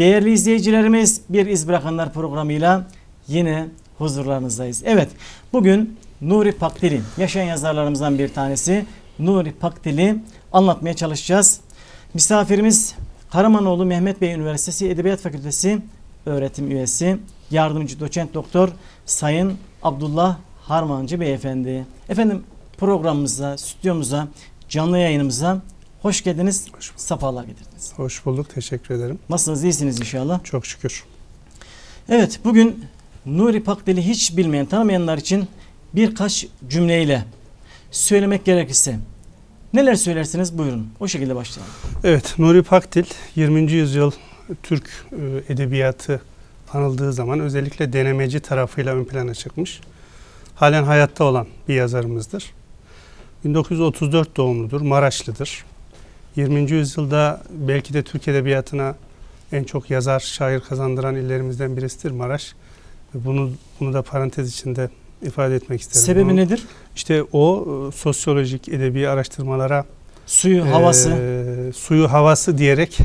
Değerli izleyicilerimiz bir iz bırakanlar programıyla yine huzurlarınızdayız. Evet bugün Nuri Pakdili yaşayan yazarlarımızdan bir tanesi Nuri Pakdili anlatmaya çalışacağız. Misafirimiz Karamanoğlu Mehmet Bey Üniversitesi Edebiyat Fakültesi öğretim üyesi yardımcı doçent doktor Sayın Abdullah Harmancı Beyefendi. Efendim programımıza, stüdyomuza, canlı yayınımıza hoş geldiniz. Hoş bulduk. Safalar getirdiniz. Hoş bulduk. Teşekkür ederim. Nasılsınız? iyisiniz inşallah. Çok şükür. Evet bugün Nuri Pakdil'i hiç bilmeyen, tanımayanlar için birkaç cümleyle söylemek gerekirse neler söylersiniz buyurun. O şekilde başlayalım. Evet, Nuri Pakdil 20. yüzyıl Türk e, edebiyatı anıldığı zaman özellikle denemeci tarafıyla ön plana çıkmış. Halen hayatta olan bir yazarımızdır. 1934 doğumludur, Maraşlıdır. 20. yüzyılda belki de Türk edebiyatına en çok yazar, şair kazandıran illerimizden birisidir Maraş. Bunu bunu da parantez içinde ifade etmek isterim. Sebebi Bunu- nedir? İşte o e, sosyolojik, edebi araştırmalara Suyu, havası Ee, suyu havası diyerek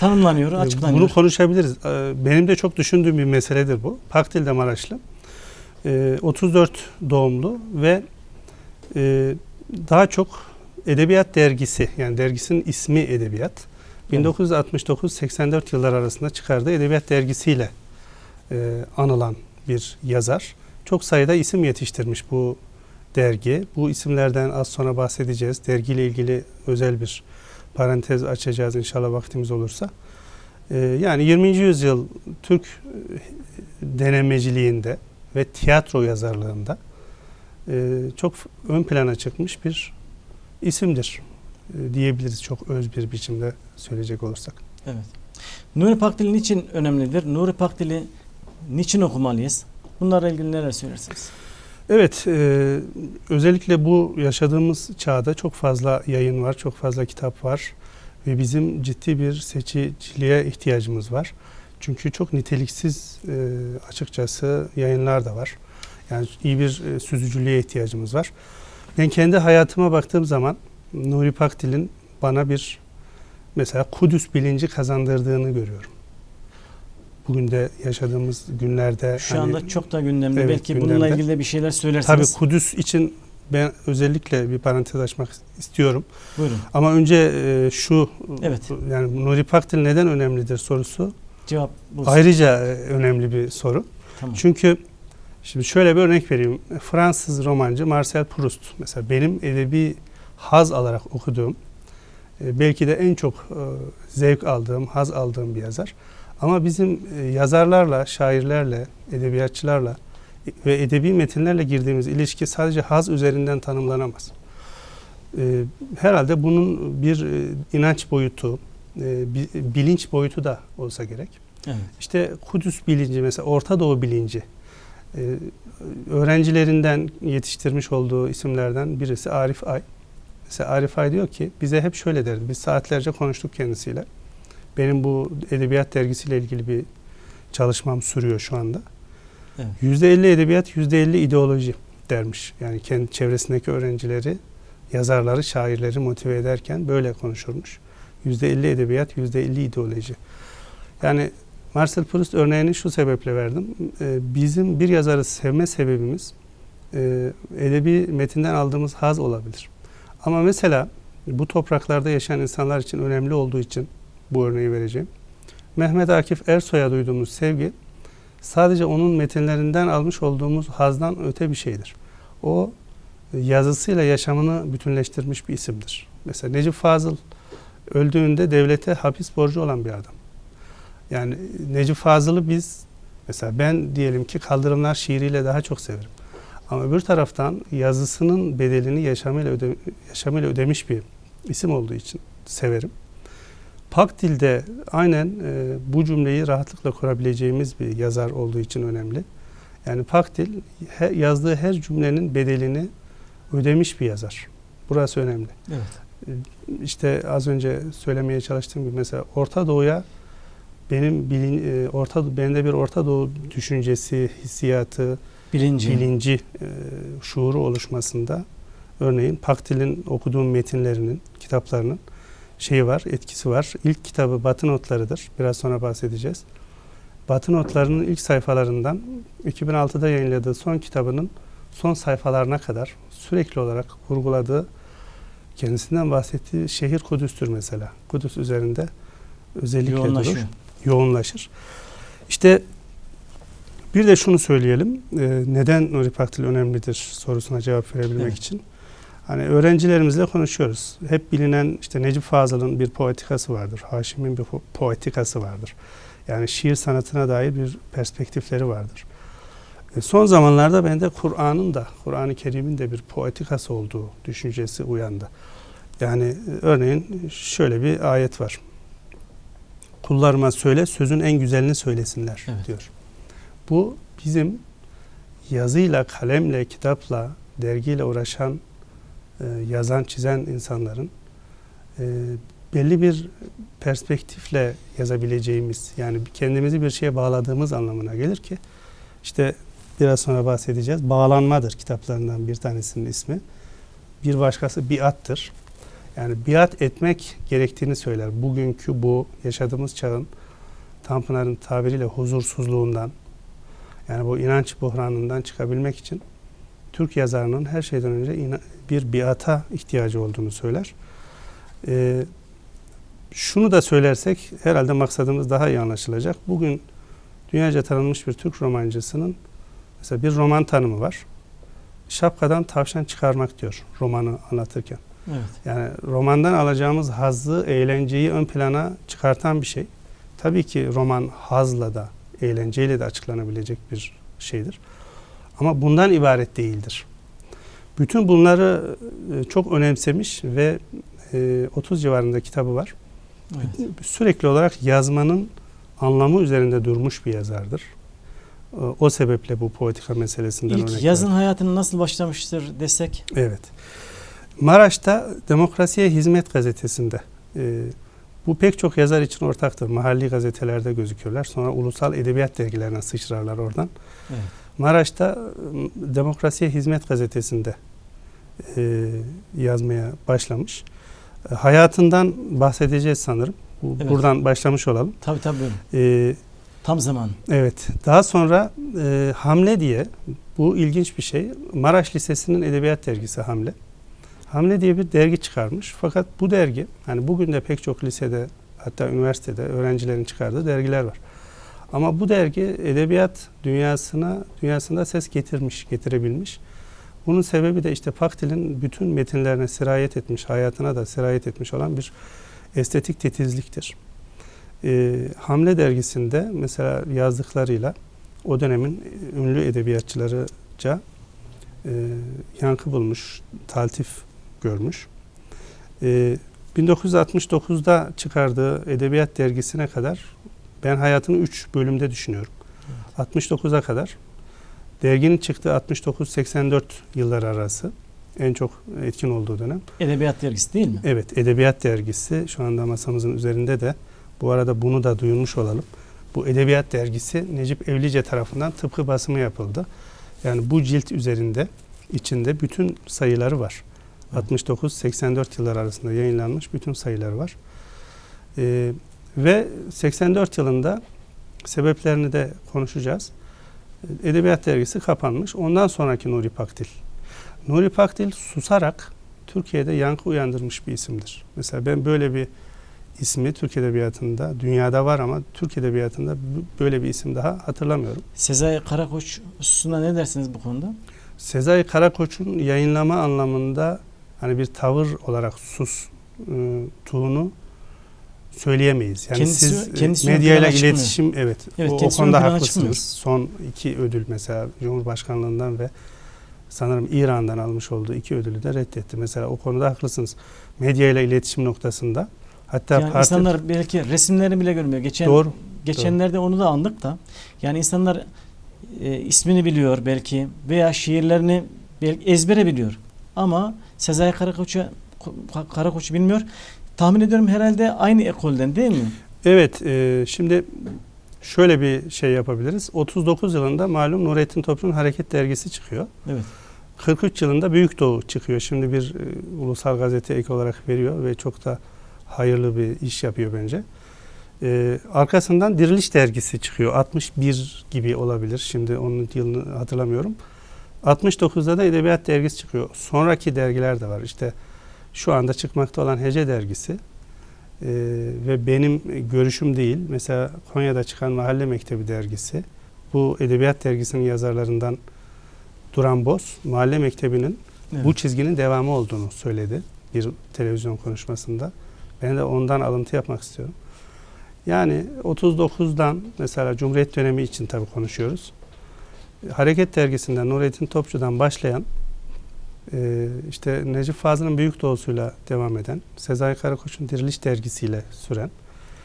tanımlanıyor, e, açıklanıyor. bunu konuşabiliriz. Ee, Benim de çok düşündüğüm bir meseledir bu. Pakdil de Maraşlı. Ee, 34 doğumlu ve e, daha çok Edebiyat Dergisi yani dergisinin ismi Edebiyat. Evet. 1969-84 yıllar arasında çıkardığı Edebiyat Dergisiyle e, anılan bir yazar. Çok sayıda isim yetiştirmiş bu dergi. Bu isimlerden az sonra bahsedeceğiz. Dergiyle ilgili özel bir parantez açacağız inşallah vaktimiz olursa. Ee, yani 20. yüzyıl Türk e, denemeciliğinde ve tiyatro yazarlığında e, çok ön plana çıkmış bir isimdir e, diyebiliriz çok öz bir biçimde söyleyecek olursak. Evet. Nuri Pakdil niçin önemlidir? Nuri Pakdil'i niçin okumalıyız? Bunlarla ilgili neler söylersiniz? Evet, e, özellikle bu yaşadığımız çağda çok fazla yayın var, çok fazla kitap var ve bizim ciddi bir seçiciliğe ihtiyacımız var. Çünkü çok niteliksiz e, açıkçası yayınlar da var. Yani iyi bir e, süzücülüğe ihtiyacımız var. Ben kendi hayatıma baktığım zaman Nuri Pakdil'in bana bir mesela Kudüs bilinci kazandırdığını görüyorum. Bugün de yaşadığımız günlerde Şu hani- anda çok da gündemde. Evet, Belki bununla gündemde. ilgili de bir şeyler Tabii söylersiniz. Kudüs için ben özellikle bir parantez açmak istiyorum. Buyurun. Ama önce e, şu Evet. yani Nuri Pakdil neden önemlidir sorusu Cevap bu. ayrıca e, önemli bir soru. Tamam. Çünkü şimdi şöyle bir örnek vereyim. Fransız romancı Marcel Proust mesela benim edebi haz alarak okuduğum e, belki de en çok e, zevk aldığım, haz aldığım bir yazar. Ama bizim e, yazarlarla, şairlerle, edebiyatçılarla ve edebi metinlerle girdiğimiz ilişki sadece haz üzerinden tanımlanamaz. Herhalde bunun bir inanç boyutu, bi- bilinç boyutu da olsa gerek. Evet. İşte Kudüs bilinci mesela Orta Doğu bilinci e, öğrencilerinden yetiştirmiş olduğu isimlerden birisi Arif Ay. Mesela Arif Ay diyor ki bize hep şöyle derdi. Biz saatlerce konuştuk kendisiyle. Benim bu edebiyat dergisiyle ilgili bir çalışmam sürüyor şu anda. Evet. %50 edebiyat, %50 ideoloji dermiş. Yani kendi çevresindeki öğrencileri, yazarları, şairleri motive ederken böyle konuşurmuş. %50 edebiyat, %50 ideoloji. Yani Marcel Proust örneğini şu sebeple verdim. Ee, Bizim bir yazarı sevme sebebimiz e, edebi metinden aldığımız haz olabilir. Ama mesela bu topraklarda yaşayan insanlar için önemli olduğu için bu örneği vereceğim. Mehmet Akif Ersoy'a duyduğumuz sevgi sadece onun metinlerinden almış olduğumuz hazdan öte bir şeydir. O yazısıyla yaşamını bütünleştirmiş bir isimdir. Mesela Necip Fazıl öldüğünde devlete hapis borcu olan bir adam. Yani Necip Fazıl'ı biz mesela ben diyelim ki kaldırımlar şiiriyle daha çok severim. Ama öbür taraftan yazısının bedelini yaşamıyla, öde, yaşamıyla ödemiş bir isim olduğu için severim. Pakdil'de aynen e, bu cümleyi rahatlıkla kurabileceğimiz bir yazar olduğu için önemli. Yani Pakdil he, yazdığı her cümlenin bedelini ödemiş bir yazar. Burası önemli. Evet. İşte az önce söylemeye çalıştığım gibi mesela Orta Doğu'ya benim bilin, e, Orta bende bir Orta Doğu düşüncesi, hissiyatı, Birinci. bilinci, e, şuuru oluşmasında örneğin Pakdil'in okuduğum metinlerinin, kitaplarının şeyi var, etkisi var. İlk kitabı Batı Notları'dır. Biraz sonra bahsedeceğiz. Batı Notları'nın ilk sayfalarından 2006'da yayınladığı son kitabının son sayfalarına kadar sürekli olarak vurguladığı, kendisinden bahsettiği şehir Kudüs'tür mesela. Kudüs üzerinde özellikle durur, yoğunlaşır. İşte bir de şunu söyleyelim. Ee, neden Nuri Pakdil önemlidir sorusuna cevap verebilmek Evet. için. Hani öğrencilerimizle konuşuyoruz. Hep bilinen işte Necip Fazıl'ın bir poetikası vardır. Haşim'in bir po- poetikası vardır. Yani şiir sanatına dair bir perspektifleri vardır. E, son zamanlarda bende Kur'an'ın da, Kur'an-ı Kerim'in de bir poetikası olduğu düşüncesi uyandı. Yani e, örneğin şöyle bir ayet var. Kullarıma söyle, sözün en güzelini söylesinler Evet. diyor. Bu bizim yazıyla, kalemle, kitapla, dergiyle uğraşan, e, yazan, çizen insanların e, belli bir perspektifle yazabileceğimiz, yani kendimizi bir şeye bağladığımız anlamına gelir ki, işte biraz sonra bahsedeceğiz. Bağlanmadır kitaplarından bir tanesinin ismi. Bir başkası biattır. Yani biat etmek gerektiğini söyler. Bugünkü bu yaşadığımız çağın Tanpınar'ın tabiriyle huzursuzluğundan, yani bu inanç buhranından çıkabilmek için Türk yazarının her şeyden önce bir biata ihtiyacı olduğunu söyler. Ee, şunu da söylersek herhalde maksadımız daha iyi anlaşılacak. Bugün dünyaca tanınmış bir Türk romancısının mesela bir roman tanımı var. Şapkadan tavşan çıkarmak diyor romanı anlatırken. Evet. Yani romandan alacağımız hazzı, eğlenceyi ön plana çıkartan bir şey. Tabii ki roman hazla da, eğlenceyle de açıklanabilecek bir şeydir. Ama bundan ibaret değildir. Bütün bunları e, çok önemsemiş ve e, 30 civarında kitabı var. Evet. Sürekli olarak yazmanın anlamı üzerinde durmuş bir yazardır. E, O sebeple bu poetika meselesinden İlk örnek yazın verdim. hayatını nasıl başlamıştır desek? Evet. Maraş'ta Demokrasiye Hizmet gazetesinde e, bu pek çok yazar için ortaktır. Mahalli gazetelerde gözükürler. Sonra ulusal edebiyat dergilerine sıçrarlar oradan. Evet. Maraş'ta m, Demokrasiye Hizmet gazetesinde e, yazmaya başlamış. E, hayatından bahsedeceğiz sanırım. Bu, Evet. Buradan başlamış olalım. Tabii tabii. E, Tam zaman. Evet. Daha sonra e, Hamle diye bu ilginç bir şey. Maraş Lisesi'nin edebiyat dergisi Hamle. Hamle diye bir dergi çıkarmış. Fakat bu dergi hani bugün de pek çok lisede hatta üniversitede öğrencilerin çıkardığı dergiler var. Ama bu dergi edebiyat dünyasına dünyasında ses getirmiş, getirebilmiş. Bunun sebebi de işte Paktil'in bütün metinlerine sirayet etmiş, hayatına da sirayet etmiş olan bir estetik titizliktir. Ee, Hamle dergisinde mesela yazdıklarıyla o dönemin ünlü edebiyatçılarıca e, yankı bulmuş, taltif görmüş. Ee, 1969'da çıkardığı edebiyat dergisine kadar ben hayatını 3 bölümde düşünüyorum. 69'a kadar derginin çıktığı 69-84 yıllar arası en çok etkin olduğu dönem. Edebiyat dergisi değil mi? Evet, Edebiyat Dergisi şu anda masamızın üzerinde de. Bu arada bunu da duyurmuş olalım. Bu Edebiyat Dergisi Necip Evlice tarafından tıpkı basımı yapıldı. Yani bu cilt üzerinde içinde bütün sayıları var. Evet. 69-84 yıllar arasında yayınlanmış bütün sayıları var. Ee, ve 84 yılında sebeplerini de konuşacağız. Edebiyat Dergisi kapanmış. Ondan sonraki Nuri Pakdil. Nuri Pakdil susarak Türkiye'de yankı uyandırmış bir isimdir. Mesela ben böyle bir ismi Türk Edebiyatı'nda, dünyada var ama Türk Edebiyatı'nda böyle bir isim daha hatırlamıyorum. Sezai Karakoç hususunda ne dersiniz bu konuda? Sezai Karakoç'un yayınlama anlamında hani bir tavır olarak sus e, tuğunu söyleyemeyiz. Yani Kendisi- siz kendisi ön medyayla iletişim evet, Evet, o, o kendisi konuda haklısınız. çıkmıyor. Son iki ödül mesela Cumhurbaşkanlığından ve sanırım İran'dan almış olduğu iki ödülü de reddetti. Mesela o konuda haklısınız. Medyayla iletişim noktasında. Hatta yani parti insanlar belki resimlerini bile görmüyor. Geçen doğru. geçenlerde onu da andık da. Yani insanlar e, ismini biliyor belki veya şiirlerini belki ezbere biliyor. Ama Sezai Karakoç'u Karakoç'u bilmiyor. Tahmin ediyorum herhalde aynı ekolden değil mi? Evet, e, şimdi şöyle bir şey yapabiliriz. 39 yılında malum Nurettin Topçu'nun Hareket Dergisi çıkıyor. Evet. 43 yılında Büyük Doğu çıkıyor. Şimdi bir e, ulusal gazete ek olarak veriyor ve çok da hayırlı bir iş yapıyor bence. Ee, arkasından Diriliş dergisi çıkıyor. 61 gibi olabilir. Şimdi onun yılını hatırlamıyorum. 69'da da Edebiyat dergisi çıkıyor. Sonraki dergiler de var. İşte şu anda çıkmakta olan Hece dergisi ee, ve benim görüşüm değil. Mesela Konya'da çıkan Mahalle Mektebi dergisi. Bu Edebiyat dergisinin yazarlarından Duran Boz, Mahalle Mektebi'nin Evet. bu çizginin devamı olduğunu söyledi bir televizyon konuşmasında. Ben de ondan alıntı yapmak istiyorum. Yani 39'dan mesela Cumhuriyet dönemi için tabii konuşuyoruz. Hareket dergisinden Nurettin Topçu'dan başlayan e, işte Necip Fazıl'ın büyük doğusuyla devam eden, Sezai Karakoç'un Diriliş dergisiyle süren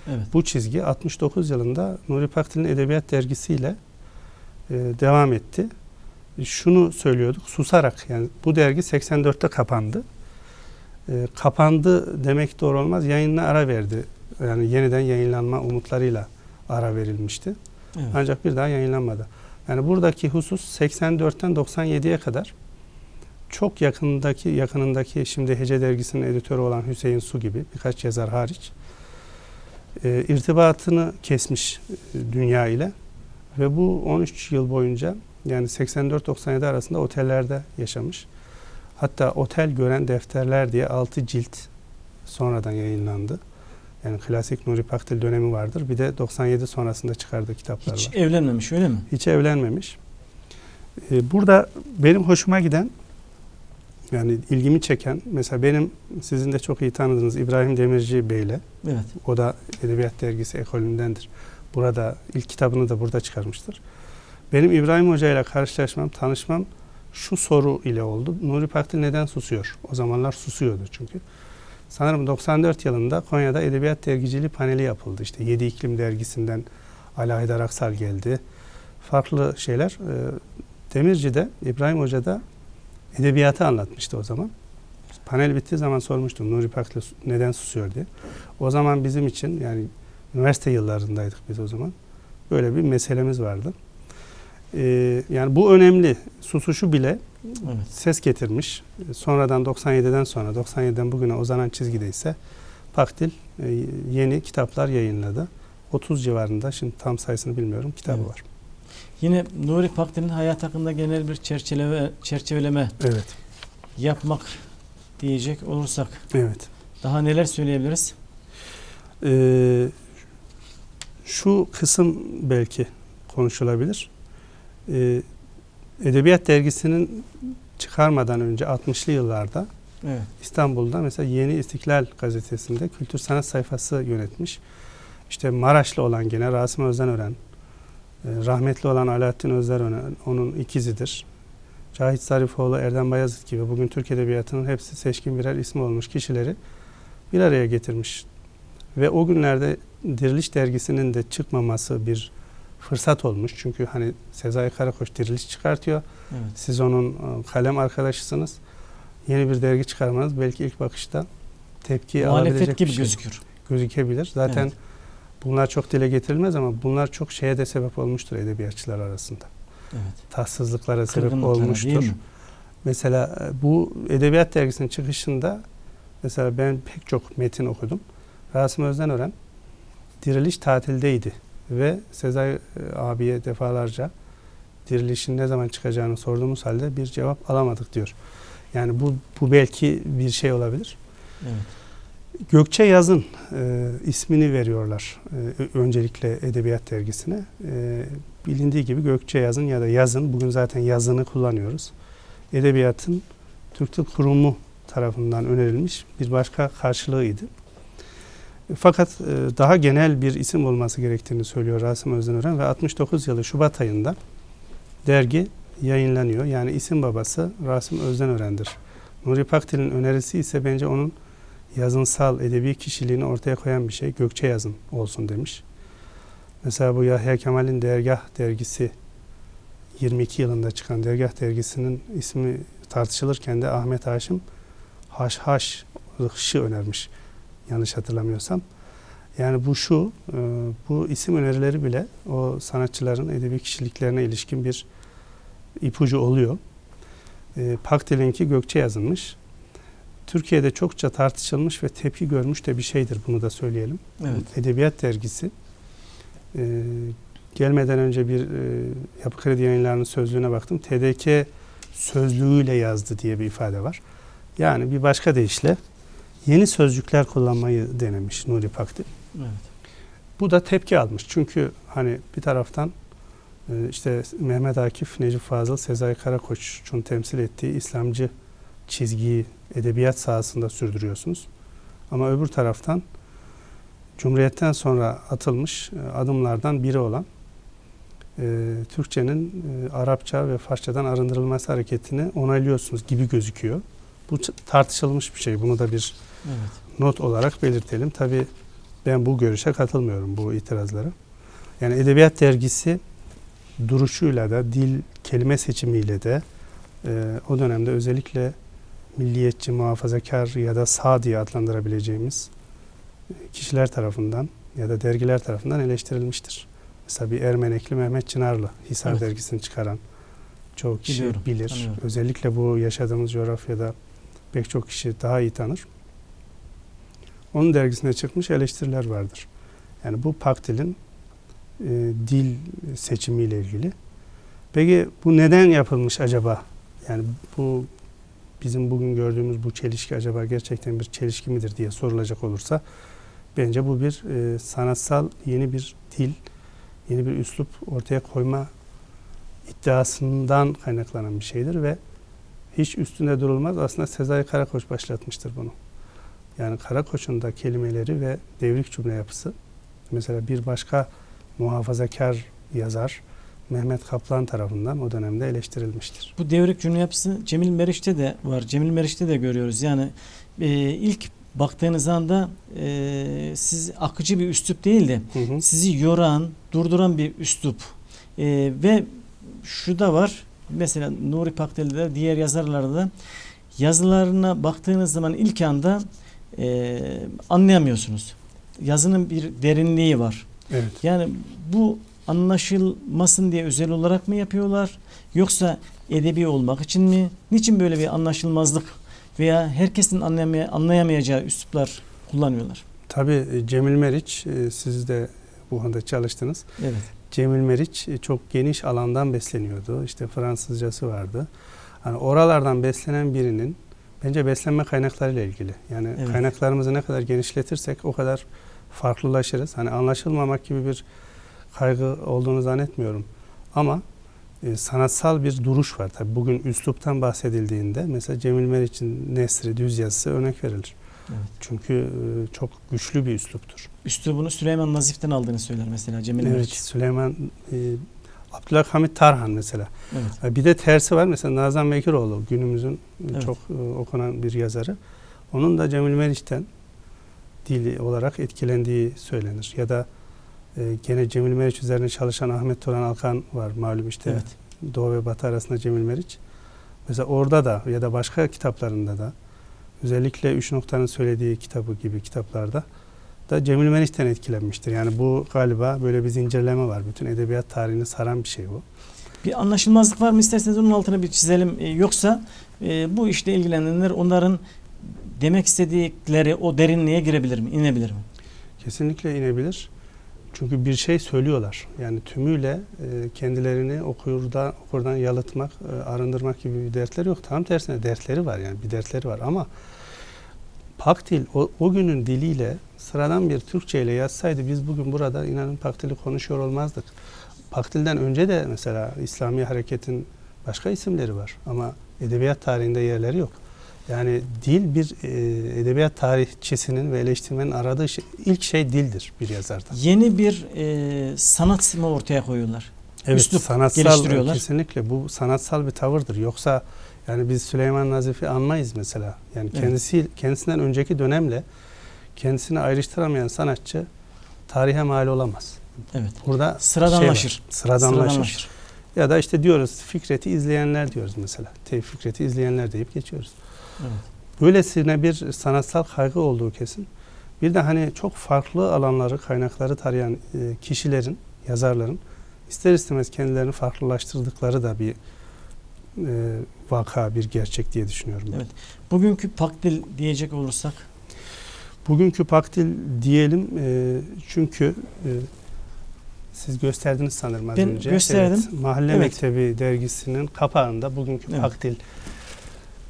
evet. bu çizgi 69 yılında Nuri Pakdil'in Edebiyat dergisiyle e, devam etti. Şunu söylüyorduk, susarak yani bu dergi 84'te kapandı. E, kapandı demek doğru olmaz, yayınına ara verdi. Yani yeniden yayınlanma umutlarıyla ara verilmişti. evet. Ancak bir daha yayınlanmadı. Yani buradaki husus 84'ten 97'ye kadar çok yakındaki yakınındaki şimdi Hece dergisinin editörü olan Hüseyin Su gibi birkaç yazar hariç e, irtibatını kesmiş e, dünya ile ve bu 13 yıl boyunca yani 84-97 arasında otellerde yaşamış. Hatta otel gören defterler diye 6 cilt sonradan yayınlandı. Yani klasik Nuri Pakdil dönemi vardır. Bir de 97 sonrasında çıkardığı kitaplar Hiç var. evlenmemiş öyle mi? Hiç evlenmemiş. Ee, burada benim hoşuma giden yani ilgimi çeken mesela benim sizin de çok iyi tanıdığınız İbrahim Demirci Bey'le Evet. o da Edebiyat Dergisi ekolündendir. Burada ilk kitabını da burada çıkarmıştır. Benim İbrahim Hoca ile karşılaşmam, tanışmam şu soru ile oldu. Nuri Pakdil neden susuyor? O zamanlar susuyordu çünkü. Sanırım 94 yılında Konya'da Edebiyat Dergiciliği paneli yapıldı. İşte Yedi İklim Dergisi'nden Ali Haydar Aksal geldi. Farklı şeyler. Ee, Demirci'de, İbrahim Hoca da edebiyatı anlatmıştı o zaman. Panel bittiği zaman sormuştum Nuri Pakdil neden susuyor diye. O zaman bizim için yani üniversite yıllarındaydık biz o zaman. Böyle bir meselemiz vardı. Ee, yani bu önemli. Susuşu bile Evet. ses getirmiş. Sonradan 97'den sonra 97'den bugüne uzanan çizgide ise Pakdil e, yeni kitaplar yayınladı. 30 civarında şimdi tam sayısını bilmiyorum kitabı Evet. var. Yine Nuri Pakdil'in hayat hakkında genel bir çerçeve, çerçeveleme Evet. yapmak diyecek olursak Evet. daha neler söyleyebiliriz? Ee, şu kısım belki konuşulabilir. Ee, Edebiyat dergisinin çıkarmadan önce 60'lı yıllarda Evet. İstanbul'da mesela Yeni İstiklal gazetesinde kültür sanat sayfası yönetmiş. İşte Maraşlı olan gene Rasim Özdenören, e, rahmetli olan Alaaddin Özdenören onun ikizidir. Cahit Zarifoğlu, Erdem Bayazıt gibi bugün Türk Edebiyatı'nın hepsi seçkin birer ismi olmuş kişileri bir araya getirmiş. Ve o günlerde Diriliş dergisinin de çıkmaması bir fırsat olmuş. Çünkü hani Sezai Karakoç Diriliş çıkartıyor. Evet. Siz onun e, kalem arkadaşısınız. Yeni bir dergi çıkarmanız belki ilk bakışta tepki alabilecek Muhalefet bir gibi şey gözükür. gözükebilir. Zaten Evet. bunlar çok dile getirilmez ama bunlar çok şeye de sebep olmuştur edebiyatçılar arasında. Evet. Tatsızlıklara sebep olmuştur. Mesela e, bu edebiyat dergisinin çıkışında mesela ben pek çok metin okudum. Rasim Özdenören diriliş tatildeydi ve Sezai e, abiye defalarca dirilişin ne zaman çıkacağını sorduğumuz halde bir cevap alamadık diyor. Yani bu, bu belki bir şey olabilir. Evet. Gökçe Yazın e, ismini veriyorlar e, öncelikle Edebiyat Dergisi'ne. E, bilindiği gibi Gökçe Yazın ya da Yazın, bugün zaten yazını kullanıyoruz. Edebiyatın Türk Dil Kurumu tarafından önerilmiş bir başka karşılığıydı. Fakat e, daha genel bir isim olması gerektiğini söylüyor Rasim Özdenören ve 69 yılı Şubat ayında dergi yayınlanıyor. Yani isim babası Rasim Özdenören'dir. Nuri Pakdil'in önerisi ise bence onun yazınsal edebi kişiliğini ortaya koyan bir şey. Gökçe yazın olsun demiş. Mesela bu Yahya Kemal'in Dergah dergisi 22 yılında çıkan Dergah dergisinin ismi tartışılırken de Ahmet Haşim Haşhaş Rıhş'ı önermiş. Yanlış hatırlamıyorsam. Yani bu şu, e, bu isim önerileri bile o sanatçıların edebi kişiliklerine ilişkin bir ipucu oluyor. E, Pakdil'inki Gökçe yazılmış. Türkiye'de çokça tartışılmış ve tepki görmüş de bir şeydir. Bunu da söyleyelim. Evet. Edebiyat dergisi e, gelmeden önce bir e, Yapı Kredi Yayınları'nın sözlüğüne baktım. TDK sözlüğüyle yazdı diye bir ifade var. Yani bir başka deyişle yeni sözcükler kullanmayı denemiş Nuri Pakdil. Evet. Bu da tepki almış. Çünkü hani bir taraftan e, işte Mehmet Akif, Necip Fazıl, Sezai Karakoç'un temsil ettiği İslamcı çizgiyi edebiyat sahasında sürdürüyorsunuz. Ama öbür taraftan Cumhuriyet'ten sonra atılmış e, adımlardan biri olan e, Türkçenin e, Arapça ve Farsçadan arındırılması hareketini onaylıyorsunuz gibi gözüküyor. Bu tartışılmış bir şey. Bunu da bir Evet. not olarak belirtelim. Tabii ben bu görüşe katılmıyorum bu itirazlara. Yani Edebiyat Dergisi duruşuyla da dil kelime seçimiyle de e, o dönemde özellikle milliyetçi, muhafazakar ya da sağ diye adlandırabileceğimiz e, kişiler tarafından ya da dergiler tarafından eleştirilmiştir. Mesela bir Ermenekli Mehmet Çınarlı Hisar Evet. dergisini çıkaran çoğu kişi Biliyorum, bilir. tanıyorum. Özellikle bu yaşadığımız coğrafyada pek çok kişi daha iyi tanır. Onun dergisinde çıkmış eleştiriler vardır. Yani bu Paktil'in e, dil seçimiyle ilgili. Peki bu neden yapılmış acaba? Yani bu bizim bugün gördüğümüz bu çelişki acaba gerçekten bir çelişki midir diye sorulacak olursa bence bu bir e, sanatsal yeni bir dil, yeni bir üslup ortaya koyma iddiasından kaynaklanan bir şeydir ve hiç üstünde durulmaz. Aslında Sezai Karakoç başlatmıştır bunu. Yani Karakoç'un da kelimeleri ve devrik cümle yapısı mesela bir başka muhafazakar yazar Mehmet Kaplan tarafından o dönemde eleştirilmiştir. Bu devrik cümle yapısı Cemil Meriç'te de var. Cemil Meriç'te de görüyoruz. Yani e, ilk baktığınız anda e, siz akıcı bir üslup değil de Hı hı. sizi yoran, durduran bir üslup. E, ve şu da var. Mesela Nuri Pakdil'de de diğer yazarlarda da yazılarına baktığınız zaman ilk anda e, anlayamıyorsunuz. Yazının bir derinliği var. Evet. Yani bu anlaşılmasın diye özel olarak mı yapıyorlar? Yoksa edebi olmak için mi? Niçin böyle bir anlaşılmazlık veya herkesin anlayamaya, anlayamayacağı üsluplar kullanıyorlar? Tabii e, Cemil Meriç e, siz de bu konuda çalıştınız. Evet. Cemil Meriç e, çok geniş alandan besleniyordu. İşte Fransızcası vardı. Hani oralardan beslenen birinin bence beslenme kaynaklarıyla ilgili. Yani Evet. kaynaklarımızı ne kadar genişletirsek o kadar farklılaşırız. Hani anlaşılmamak gibi bir kaygı olduğunu zannetmiyorum. Ama e, sanatsal bir duruş var. Tabii bugün üsluptan bahsedildiğinde mesela Cemil Meriç'in Nesri düz yazısı örnek verilir. Evet. Çünkü çok güçlü bir üsluptur. Üslubunu Süleyman Nazif'ten aldığını söyler mesela Cemil Evet, Meriç. Süleyman e, Abdülhamit Tarhan mesela. Evet. E, Bir de tersi var mesela Nazan Bekiroğlu günümüzün Evet. çok okunan bir yazarı. Onun da Cemil Meriç'ten dili olarak etkilendiği söylenir. Ya da e, gene Cemil Meriç üzerine çalışan Ahmet Turan Alkan var malum işte Evet. Doğu ve Batı arasında Cemil Meriç. Mesela orada da ya da başka kitaplarında da özellikle Üç Nokta'nın söylediği kitabı gibi kitaplarda da Cemil Meriç'ten etkilenmiştir. Yani bu galiba böyle bir zincirleme var. Bütün edebiyat tarihini saran bir şey bu. Bir anlaşılmazlık var mı? İsterseniz onun altına bir çizelim. E, yoksa e, bu işle ilgilenenler onların demek istedikleri o derinliğe girebilir mi? İnebilir mi? Kesinlikle inebilir. Çünkü bir şey söylüyorlar. Yani tümüyle e, kendilerini okurda, okurdan yalıtmak, e, arındırmak gibi bir dertleri yok. Tam tersine dertleri var yani bir dertleri var ama Paktil o, o günün diliyle sıradan bir Türkçe ile yazsaydı biz bugün burada inanın Paktil'i konuşuyor olmazdık. Paktil'den önce de mesela İslami hareketin başka isimleri var ama edebiyat tarihinde yerleri yok. Yani dil bir e, edebiyat tarihçisinin ve eleştirmenin aradığı şey, ilk şey dildir bir yazarda. Yeni bir e, sanat mı ortaya koyuyorlar? Evet, Üslup sanatsal kesinlikle bu sanatsal bir tavırdır. Yoksa yani biz Süleyman Nazif'i anmayız mesela. Yani Evet. kendisi kendisinden önceki dönemle kendisini ayrıştıramayan sanatçı tarihe mal olamaz. Evet. Burada Sıradanlaşır. şey var, sıradanlaşır. Sıradanlaşır. Ya da işte diyoruz Fikret'i izleyenler diyoruz mesela. Fikret'i izleyenler deyip geçiyoruz. Evet. Böylesine bir sanatsal kaygı olduğu kesin. Bir de hani çok farklı alanları, kaynakları tarayan e, kişilerin, yazarların ister istemez kendilerini farklılaştırdıkları da bir e, vaka, bir gerçek diye düşünüyorum. ben. Evet. Bugünkü pakdil diyecek olursak Bugünkü paktil diyelim e, çünkü e, siz gösterdiniz sanırım az Ben önce. gösterdim. Evet, Mahalle Evet. Mektebi dergisinin kapağında bugünkü Evet. paktil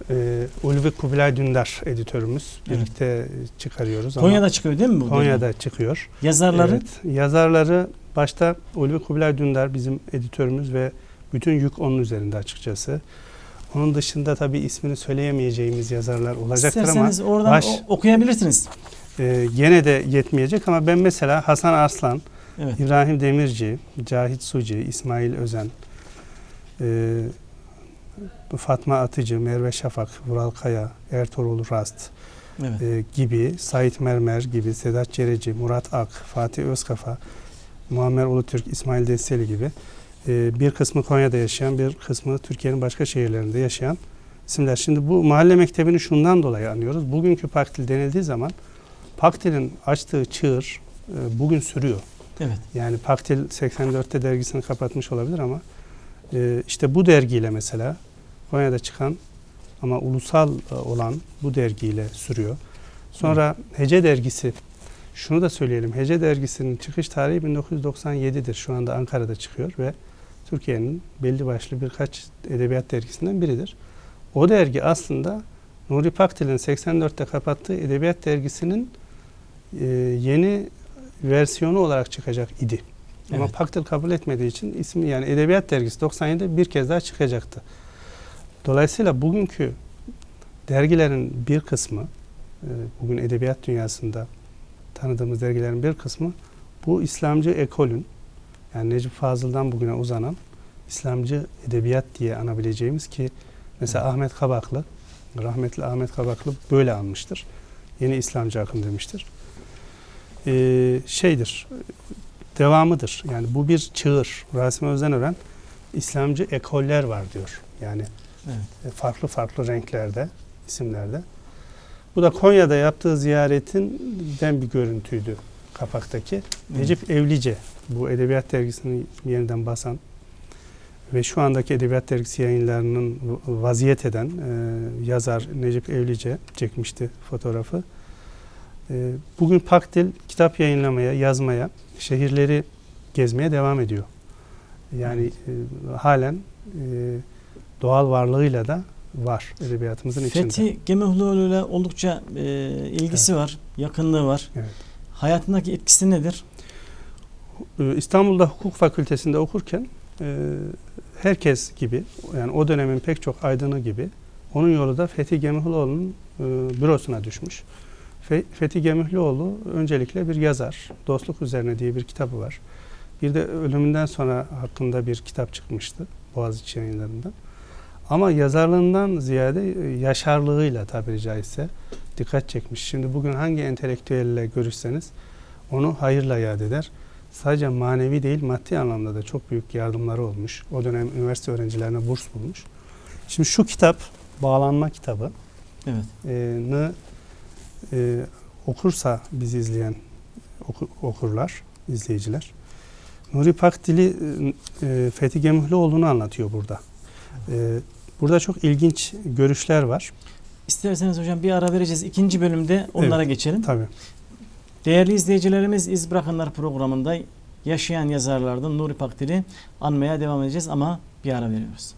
e, Ulvi Kubilay Dündar editörümüz. Evet. Birlikte çıkarıyoruz. Konya'da çıkıyor değil mi bu? Konya'da çıkıyor. dergi? Yazarları Evet, yazarları başta Ulvi Kubilay Dündar bizim editörümüz ve bütün yük onun üzerinde açıkçası. Onun dışında tabii ismini söyleyemeyeceğimiz yazarlar olacaktır ama İsterseniz oradan baş- okuyabilirsiniz. e, gene de yetmeyecek ama ben mesela Hasan Arslan, Evet. İbrahim Demirci, Cahit Suci, İsmail Özen, e, Fatma Atıcı, Merve Şafak, Vural Kaya, Ertuğrul Rast Evet. e, gibi, Sait Mermer gibi, Sedat Cereci, Murat Ak, Fatih Özkafa, Muammer Ulutürk, İsmail Desteli gibi e, bir kısmı Konya'da yaşayan, bir kısmı Türkiye'nin başka şehirlerinde yaşayan isimler. Şimdi bu mahalle mektebini şundan dolayı anıyoruz. Bugünkü Paktil denildiği zaman Paktil'in açtığı çığır e, bugün sürüyor. Evet. Yani Paktil 84'te dergisini kapatmış olabilir ama e, işte bu dergiyle mesela Konya'da çıkan ama ulusal e, olan bu dergiyle sürüyor. Sonra Hece dergisi şunu da söyleyelim. Hece dergisinin çıkış tarihi 1997'dir. Şu anda Ankara'da çıkıyor ve Türkiye'nin belli başlı birkaç edebiyat dergisinden biridir. O dergi aslında Nuri Paktil'in 84'te kapattığı edebiyat dergisinin e, yeni versiyonu olarak çıkacak idi. Ama Evet. Paktil kabul etmediği için ismi yani Edebiyat Dergisi 97'de bir kez daha çıkacaktı. Dolayısıyla bugünkü dergilerin bir kısmı, e, bugün edebiyat dünyasında tanıdığımız dergilerin bir kısmı bu İslamcı ekolün, yani Necip Fazıl'dan bugüne uzanan İslamcı edebiyat diye anabileceğimiz ki mesela. Ahmet Kabaklı, rahmetli Ahmet Kabaklı böyle anmıştır. Yeni İslamcı akım demiştir. Ee, şeydir, devamıdır. Yani bu bir çığır. Rasim Özenören İslamcı ekoller var diyor. Yani Evet. e, farklı farklı renklerde, isimlerde. Bu da Konya'da yaptığı ziyaretinden bir görüntüydü kapaktaki. Evet. Necip Evlice bu edebiyat dergisini yeniden basan ve şu andaki edebiyat dergisi yayınlarının vaziyet eden e, yazar Necip Evlice çekmişti fotoğrafı. E, bugün Pakdil kitap yayınlamaya, yazmaya, şehirleri gezmeye devam ediyor. Yani e, halen e, doğal varlığıyla da var edebiyatımızın içinde. Fethi Gemihloğlu ile oldukça e, ilgisi var, yakınlığı var. Evet. Hayatındaki etkisi nedir? Ee, İstanbul'da hukuk fakültesinde okurken e, herkes gibi yani o dönemin pek çok aydını gibi onun yolu da Fethi Gemihloğlu'nun e, bürosuna düşmüş. Fe, Fethi Gemihloğlu öncelikle bir yazar. Dostluk Üzerine diye bir kitabı var. Bir de ölümünden sonra hakkında bir kitap çıkmıştı Boğaziçi yayınlarından. Ama yazarlığından ziyade e, yaşarlığıyla tabiri caizse dikkat çekmiş. Şimdi bugün hangi entelektüelle görüşseniz onu hayırla yad eder sadece manevi değil maddi anlamda da çok büyük yardımları olmuş. O dönem üniversite öğrencilerine burs bulmuş. Şimdi şu kitap, Bağlanma kitabı Evet. e, nı, e, okursa bizi izleyen oku- okurlar, izleyiciler. Nuri Pakdili e, e, Fethi Gemihloğlu'nu anlatıyor burada. E, burada çok ilginç görüşler var. İsterseniz hocam bir ara vereceğiz. İkinci bölümde onlara geçelim. Tabii. Değerli izleyicilerimiz İz Bırakanlar programında yaşayan yazarlardan Nuri Pakdil'i anmaya devam edeceğiz ama bir ara veriyoruz.